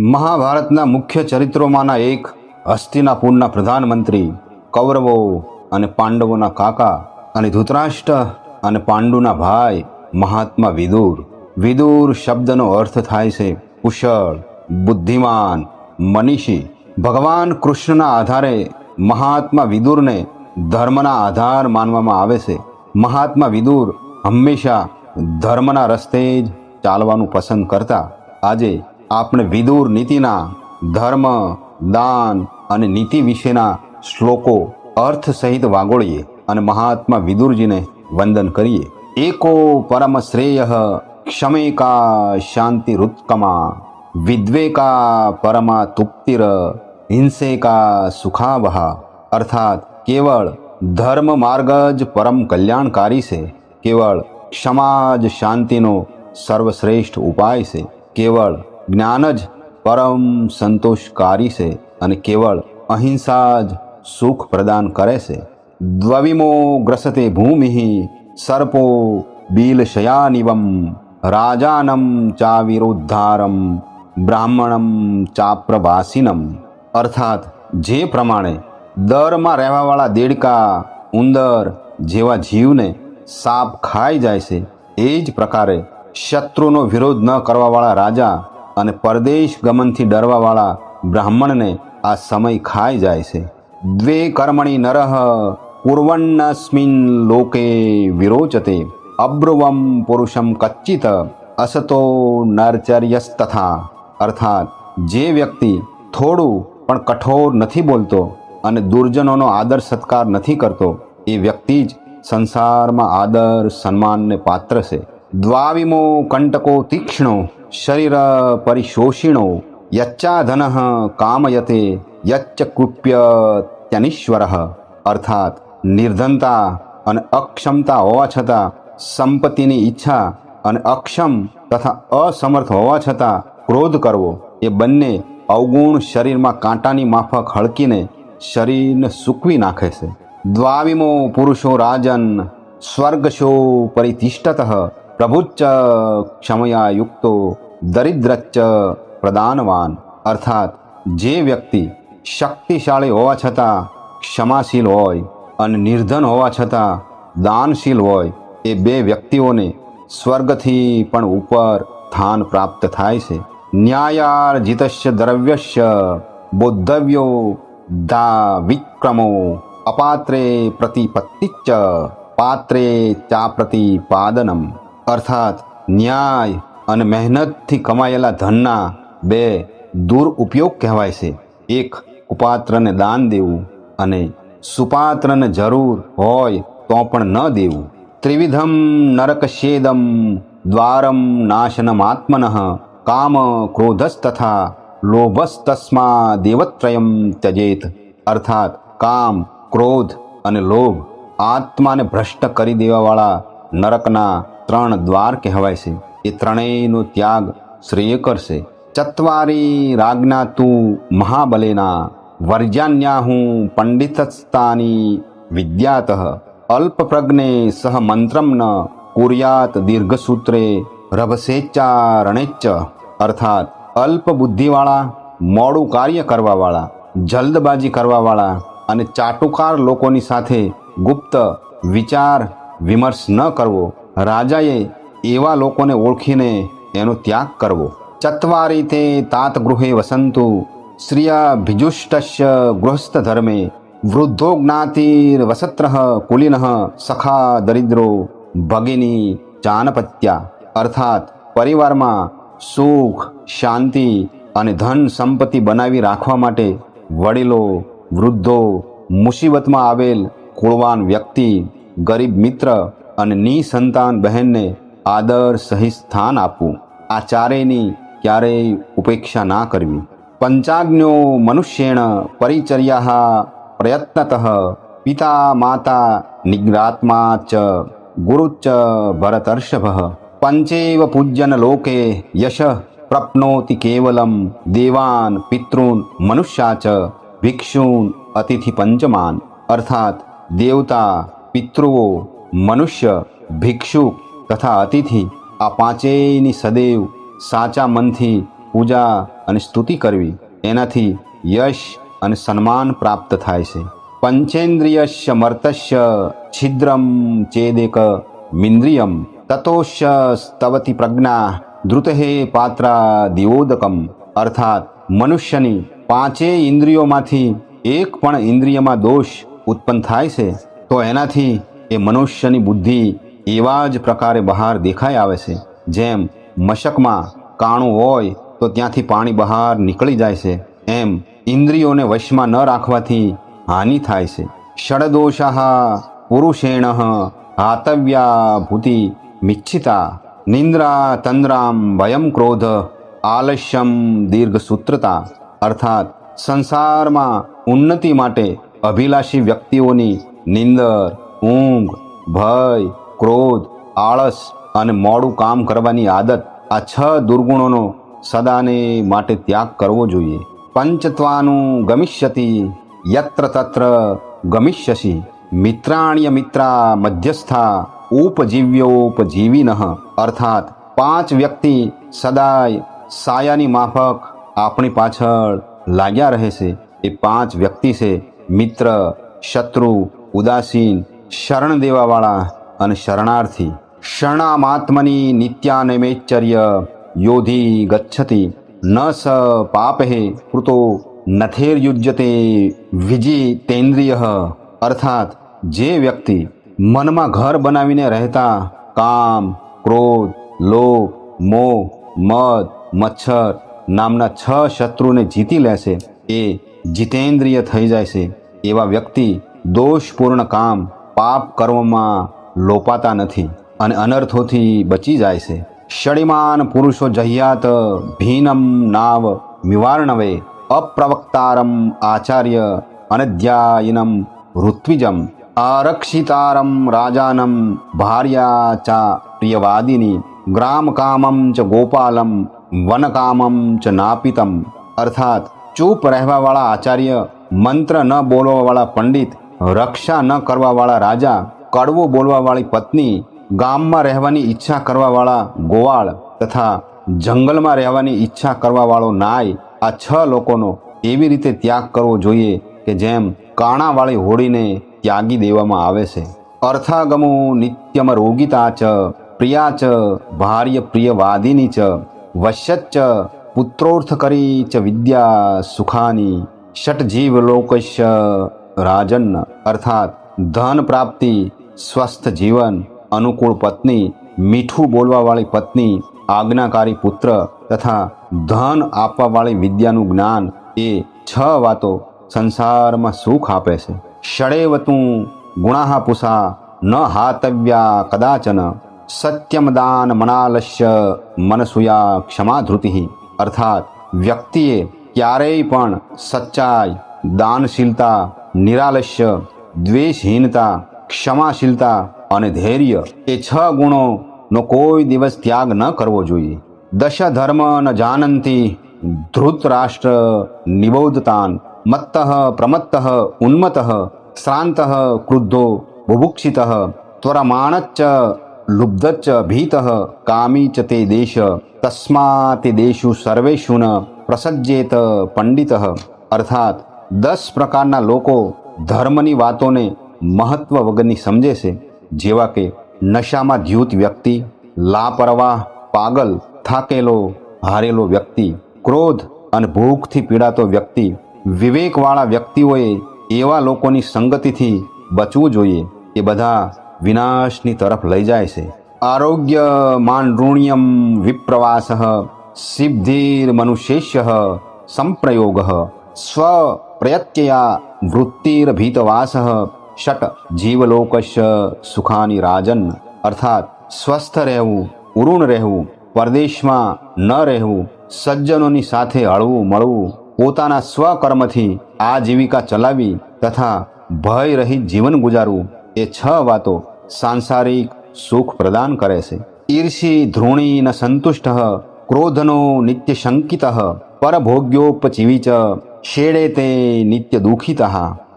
મહાભારતના મુખ્ય ચરિત્રોમાંના એક હસ્તિનાપુરના પ્રધાનમંત્રી, કૌરવો અને પાંડવોના કાકા અને ધૃતરાષ્ટ્ર અને પાંડુના ભાઈ મહાત્મા વિદુર. વિદુર શબ્દનો અર્થ થાય છે કુશળ, બુદ્ધિમાન, મનીષી. ભગવાન કૃષ્ણના આધારે મહાત્મા વિદુરને ધર્મના આધાર માનવામાં આવે છે. મહાત્મા વિદુર હંમેશા ધર્મના રસ્તે જ ચાલવાનું પસંદ કરતા. આજે આપણે વિદુર નીતિના ધર્મ, દાન અને નીતિ વિશેના શ્લોકો અર્થ સહિત વાગોળીએ અને મહાત્મા વિદુરજીને વંદન કરીએ. એકો પરમ શ્રેય ક્ષમેકા શાંતિ રુત્કમા, વિદ્વેકા પરમા તુપ્તિર, હિંસેકા સુખાવહા. અર્થાત કેવળ ધર્મ માર્ગ જ પરમ કલ્યાણકારી છે. કેવળ ક્ષમા જ શાંતિનો સર્વશ્રેષ્ઠ ઉપાય છે. કેવળ જ્ઞાન જ પરમ સંતોષકારી છે અને કેવળ અહિંસા જ સુખ પ્રદાન કરે છે. દ્વવિમો ગ્રસતે ભૂમિ સર્પો બિલશયાનિવમ રાજાનમ ચાવિરોદ્ધારમ બ્રાહ્મણમ ચાપ્રવાસીનમ અર્થાત જે પ્રમાણે દરમાં રહેવાવાળા દેડકા, ઉંદર જેવા જીવને સાપ ખાઈ જાય છે, એ જ પ્રકારે શત્રુનો વિરોધ ન કરવાવાળા રાજા અને પરદેશ ગમનથી ડરવાવાળા બ્રાહ્મણને આ સમય ખાઈ જાય છે. દ્વે કર્મણી નરહ કુર્વન્નસ્મિન લોકે વિરોચતે, અબ્રુવમ પુરુષમ કચ્ચિત, અસતો નરચર્યસ્તથા. અર્થાત, જે વ્યક્તિ થોડું પણ કઠોર નથી બોલતો અને દુર્જનોનો આદર સત્કાર નથી કરતો, એ વ્યક્તિ જ સંસારમાં આદર સન્માનને પાત્ર છે. દ્વાવિમો કંટકો તીક્ષ્ણો શરીર પરિશોષિણો યચ્ચાધન કામયતે યચ્ચ કૃપ્ય ત્યનીશ્વર અર્થાત નિર્ધનતા અને અક્ષમતા હોવા છતાં સંપત્તિની ઈચ્છા અને અક્ષમ તથા અસમર્થ હોવા છતાં ક્રોધ કરવો એ બંને અવગુણ શરીરમાં કાંટાની માફક હળકીને શરીરને સૂકવી નાખે છે દ્વાવિમો પુરુષો રાજન સ્વર્ગશો પરિતિષ્ઠત પ્રભુચ્ચ ક્ષમયા યુક્તો દરિદ્રચ્ચ પ્રદાનવાન. અર્થાત, જે વ્યક્તિ શક્તિશાળી હોવા છતાં ક્ષમાશીલ હોય અને નિર્ધન હોવા છતાં દાનશીલ હોય, એ બે વ્યક્તિઓને સ્વર્ગથી પણ ઉપર સ્થાન પ્રાપ્ત થાય છે. ન્યાયાર્જિતસ્ય દ્રવ્યસ્ય બોદ્ધવ્યો દા વિક્રમો અપાત્રે પ્રતિપત્તિચ પાત્રે ચા પ્રતિપાદનમ અર્થાત, ન્યાય અને મહેનતથી કમાયેલા ધનના બે દુરુપયોગ કહેવાય છે. એક, કુપાત્રને દાન દેવું અને સુપાત્રને જરૂર હોય તો પણ ન દેવું. ત્રિવિધમ નરકશેદમ દ્વારમ નાશનમાત્મન કામ ક્રોધસ્તથા લોભસ્તસ્મા દેવત્રયમ ત્યજેત અર્થાત કામ, ક્રોધ અને લોભ આત્માને ભ્રષ્ટ કરી દેવાવાળા નરકના ત્રણ દ્વાર કહેવાય છે. એ ત્રણેયનો ત્યાગ શ્રેય કરશે. ચત્વારી રાજ્ઞા તું મહાબલેના વર્જાન્યાહું પંડિતસ્તાની વિદ્યાત. અલ્પપ્રજ્ઞે સહ મંત્રમ ન કુર્યાત દીર્ઘસૂત્રે રભસેચ્ચારણેચ્ચ. અર્થાત અલ્પ બુદ્ધિવાળા મોડું કાર્ય કરવાવાળા, જલ્દબાજી કરવાવાળા અને ચાટુકાર લોકોની સાથે ગુપ્ત વિચાર વિમર્શ ન કરવો. રાજાએ એવા લોકોને ઓળખીને એનો ત્યાગ કરવો. ચત્વારી તે તાત ગૃહે વસંતુ શ્રિયાભિજુષ્ટસ્ય ગૃહસ્થ ધર્મે વૃદ્ધો જ્ઞાતિર્વસત્ર કુલિન સખા દરિદ્રો, ભગિની ચાનપત્યા, અર્થાત પરિવારમાં સુખ, શાંતિ અને ધન સંપત્તિ બનાવી રાખવા માટે વડીલો, વૃદ્ધો, મુસીબતમાં આવેલ કુળવાન વ્યક્તિ, ગરીબ મિત્ર અને નિસંતાન બહેનને આદર સહિત સ્થાન આપવું. આ ચારેયની ક્યારેય ઉપેક્ષા ના કરવી. પંચાજ્ઞો મનુષ્યેણ પરિચર્યા પ્રયત્નત પિતા, માતા નિગ્રાત્મા ચ ગુરુચ ભરતર્ષભ. પંચેવ પૂજ્યન લોકે યશ પ્રપ્નોતિ કેવલમ દેવાન, પિતૃન, મનુષ્યા ચ, ભિક્ષુન, અતિથિ પંચમાન. અર્થાત દેવતા, પિતૃઓ, મનુષ્ય, ભિક્ષુક તથા અતિથિ આ પાંચેયની સદૈવ સાચા મનથી પૂજા અને સ્તુતિ કરવી. એનાથી યશ અને સન્માન પ્રાપ્ત થાય છે. પંચેન્દ્રિયશ્ય મર્તસ્ય છિદ્રમ ચેદેક મિન્દ્રિયમ તતોશ્ય સ્તવતી પ્રજ્ઞા ધૃતહે પાત્રા દિવોદકમ. અર્થાત મનુષ્યની પાંચેય ઇન્દ્રિયોમાંથી એક પણ ઇન્દ્રિયમાં દોષ ઉત્પન્ન થાય છે, તો એનાથી એ મનુષ્યની બુદ્ધિ એવા જ પ્રકારે બહાર દેખાઈ આવે છે. જેમ મશકમાં કાણું હોય તો ત્યાંથી પાણી બહાર નીકળી જાય છે. એમ ઇન્દ્રિયોને વશમાં ન રાખવાથી હાનિ થાય છે. ષડદોષાહ પુરુષેણ હાતવ્યા ભૂતિ મિચ્છિતા નિંદ્રા તંદ્રામ ભયમ ક્રોધ આલસ્યમ દીર્ઘસૂત્રતા. અર્થાત સંસારમાં ઉન્નતિ માટે અભિલાષી વ્યક્તિઓની નિંદર, ઊંઘ, ભય ક્રોધ, આળસ અને મોડું કામ કરવાની આદત આ છ દુર્ગુણોનો સદાને માટે ત્યાગ કરવો જોઈએ. પંચત્વાનું ગમિષ્યતિ, યત્ર તત્ર ગમિષ્યસી, મિત્રાણ્ય મિત્રા મધ્યસ્થા, ઉપજીવ્યોપજીવિનઃ. અર્થાત પાંચ વ્યક્તિ સદાય સાયાની માફક આપણી પાછળ લાગ્યા રહે છે એ પાંચ વ્યક્તિ છે મિત્ર, શત્રુ, ઉદાસીન, શરણ દેવાવાળા અને શરણાર્થી શરણામાત્મની નિત્યાનૈમેચર્ય યોધી ગચ્છતિ ન સ પાપહે કૃતો નથેર્યુજ્યતે વિજિતેન્દ્રિય. અર્થાત જે વ્યક્તિ મનમાં ઘર બનાવીને રહેતા કામ, ક્રોધ, લોભ, મોહ, મદ, મચ્છર નામના છ શત્રુને જીતી લેશે, એ જીતેન્દ્રિય થઈ જાય છે. એવા વ્યક્તિ દોષપૂર્ણ કામ, પાપ કર્મમાં લોપાતા નથી અને અનર્થોથી બચી જાય છે. ષડિમાન પુરુષો જહ્યાત ભીનમ નાવ નિવારણવે અપ્રવક્તારમ આચાર્ય અનધ્યાયનમ ઋત્વિજમ આરક્ષિતારમ રાજાનમ ભાર્યા ચા પ્રિયવાદિની ગ્રામ કામમ ચ ગોપાલમ વનકામમ ચ નાપિતમ અર્થાત ચૂપ રહેવાવાળા આચાર્ય મંત્ર ન બોલવાવાળા પંડિત, રક્ષા ન કરવાવાળા રાજા કડવું બોલવાવાળી પત્ની, ગામમાં રહેવાની ઈચ્છા કરવાવાળા ગોવાળ તથા જંગલમાં રહેવાની ઈચ્છા કરવાવાળો નાય આ છ લોકોનો એવી રીતે ત્યાગ કરવો જોઈએ કે જેમ કાણાવાળી હોડીને ત્યાગી દેવામાં આવે છે. અર્થાગમો નિત્યમ રોગિતા ચ, પ્રિયા ચ, ભાર્ય પ્રિયવાદિની ચ વશ્યચ પુત્રોર્થ કરી ચ વિદ્યા સુખાની, ષટ જીવ લોકસ્ય રાજન અર્થાત ધન પ્રાપ્તિ સ્વસ્થ જીવન, અનુકૂળ પત્ની, મીઠું બોલવાવાળી પત્ની, આજ્ઞાકારી પુત્ર તથા ધન આપવાવાળી વિદ્યાનું જ્ઞાન એ છ વાતો સંસારમાં સુખ આપે છે. ષડેવતું ગુણાહ પુષા ન હાતવ્યા કદાચન, સત્યમ દાન મનાલસ્ય મનસુયા ક્ષમાધૃતિ. અર્થાત, વ્યક્તિએ ક્યારેય પણ સચ્ચાઈ, દાનશીલતા નિરાલસ્ય દ્વેષહીનતા ક્ષમાશીલતા અને ધૈર્ય એ છ ગુણોનો કોઈ દિવસ ત્યાગ ન કરવો જોઈએ. દશ ધર્મ ન જાનંતી ધૃતરાષ્ટ્ર નિબોધતાન મત્ત પ્રમત્ત ઉન્મત શ્રાંત ક્રુદ્ધો બુભુક્ષિત ત્વરમાણચ્ચ લુબ્ધચ્ચ ભીત કામી ચ તે દેશ તસ્માતે દેશુ સર્વેષુ ન પ્રસજ્યેત પંડિત અર્થાત દસ પ્રકારના લોકો ધર્મની વાતોને મહત્વ વગરની સમજે છે, જેવા કે નશામાં ધ્યુત વ્યક્તિ, લાપરવાહ, પાગલ, થાકેલો, હારેલો વ્યક્તિ, ક્રોધ અને ભૂખથી પીડાતો વ્યક્તિ, વિવેકવાળા વ્યક્તિઓએ એવા લોકોની સંગતિથી બચવું જોઈએ, એ બધા વિનાશની તરફ લઈ જાય છે. આરોગ્ય માંડૃણ્યમ વિપ્રવાસ, સિદ્ધિર મનુષ્ય સંપ્રયોગ, સ્વ પ્રયત્યયા વૃત્તિર્ભીતવાસ ષટ જીવલોકશ સુખાની રાજન અર્થાત સ્વસ્થ રહેવું ઉરુણ રહેવું પરદેશમાં ન રહેવું સજ્જનોની સાથે હળવું મળવું પોતાના સ્વકર્મથી આજીવિકા ચલાવી તથા ભય રહિત જીવન ગુજારવું એ છ વાતો સાંસારિક સુખ પ્રદાન કરે છે ઈર્ષી ધૃણી ન સંતુષ્ટ ક્રોધનો નિત્ય શંકિત પરભોગ્યોપજીવી ચ શેડે તે નિત્ય દુઃખિત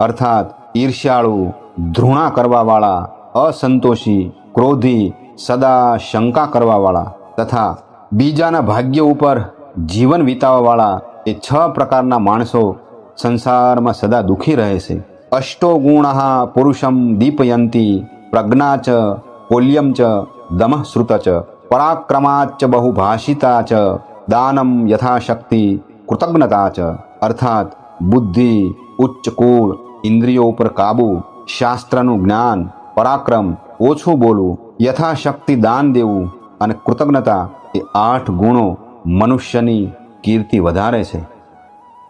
અર્થાત ઈર્ષ્યાળુ, ધૃણા કરવાવાળા, અસંતોષી, ક્રોધી, સદા શંકા કરવાવાળા તથા બીજાના ભાગ્ય ઉપર જીવન વિતાવવાવાળા એ છ પ્રકારના માણસો સંસારમાં સદા દુઃખી રહે છે. અષ્ટો ગુણ પુરુષમ દીપયંતી પ્રજ્ઞા ચ કોલ્યમ ચ દમઃશ્રુત ચ પરાક્રમાચ બહુભાષિતા ચ દાનમ યથાશક્તિ કૃતજ્ઞતા ચ અર્થાત બુદ્ધિ ઉચ્ચ કુળ ઇન્દ્રિયો ઉપર કાબુ, શાસ્ત્રનું જ્ઞાન, પરાક્રમ, ઓછું બોલવું, યથાશક્તિ દાન દેવું અને કૃતજ્ઞતા એ આઠ ગુણો મનુષ્યની કીર્તિ વધારે છે.